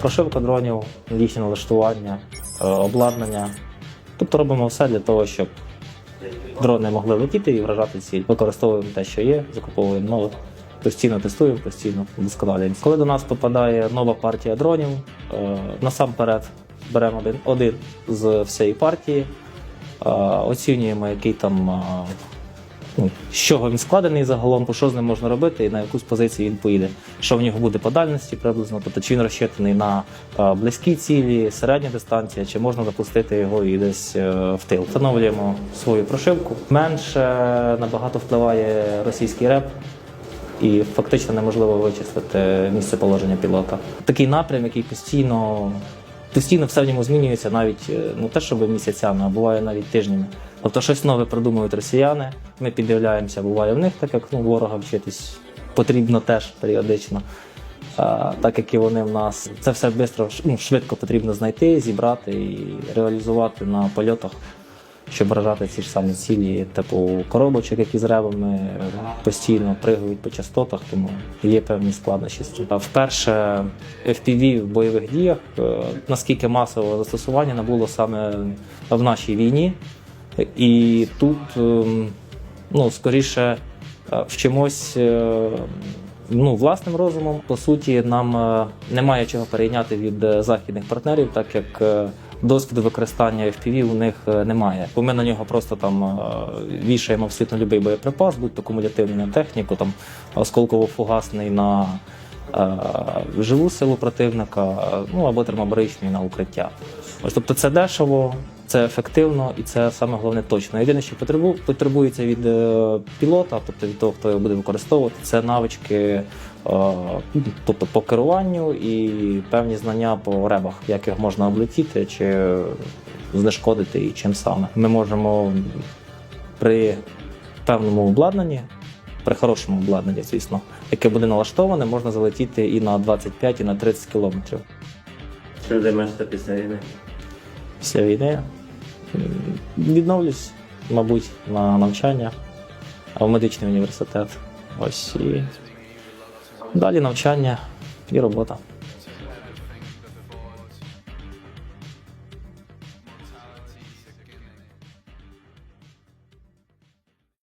Прошивка дронів, їхнє налаштування, е, обладнання. Тобто робимо все для того, щоб дрони могли летіти і вражати ціль. Використовуємо те, що є, закуповуємо нове, постійно тестуємо, постійно вдосконалюємо. Коли до нас попадає нова партія дронів, е, насамперед беремо один, один з всієї партії, е, оцінюємо, який там. Ну, з чого він складений загалом, що з ним можна робити і на якусь позицію він поїде. Що в нього буде по дальності приблизно, тобто чи він розчитаний на е, близькі цілі, середня дистанція, чи можна запустити його і десь е, в тил. Встановлюємо свою прошивку. Менше набагато впливає російський реп. І фактично неможливо вичислити місце положення пілота. Такий напрям, який постійно, постійно все в ньому змінюється, навіть е, не те, щоб місяцями, а буває навіть тижнями. Тобто щось нове придумують росіяни. Ми піддивляємося, буває в них, так як ну, ворога вчитись потрібно теж періодично. А, так як і вони в нас. Це все швидко, ну, швидко потрібно знайти, зібрати і реалізувати на польотах, щоб вражати ці ж самі цілі, типу коробочок, які з ревами постійно пригають по частотах, тому є певні складнощі. з Вперше FPV в бойових діях, е, наскільки масового застосування набуло саме в нашій війні. І тут, ем, ну, скоріше, е, вчимось е, ну, власним розумом. По суті, нам е, немає чого перейняти від е, західних партнерів, так як е, досвіду використання FPV у них е, немає. Бо ми на нього просто там е, вішаємо абсолютно будь-який боєприпас, будь то кумулятивний на техніку, там осколково-фугасний на е, живу силу противника, ну або термобаричний на укриття. Ось тобто це дешево, це ефективно і це саме головне точно. Єдине, що потребується від е, пілота, тобто від того, хто його буде використовувати, це навички, е, тобто по керуванню і певні знання по ребах, як їх можна облетіти чи знешкодити і чим саме. Ми можемо при певному обладнанні, при хорошому обладнанні, звісно, яке буде налаштоване, можна залетіти і на 25, і на 30 кілометрів. Чим займаєшся після війни? Після війни. Відновлюсь, мабуть, на навчання, в медичний університет. Ось і далі навчання і робота.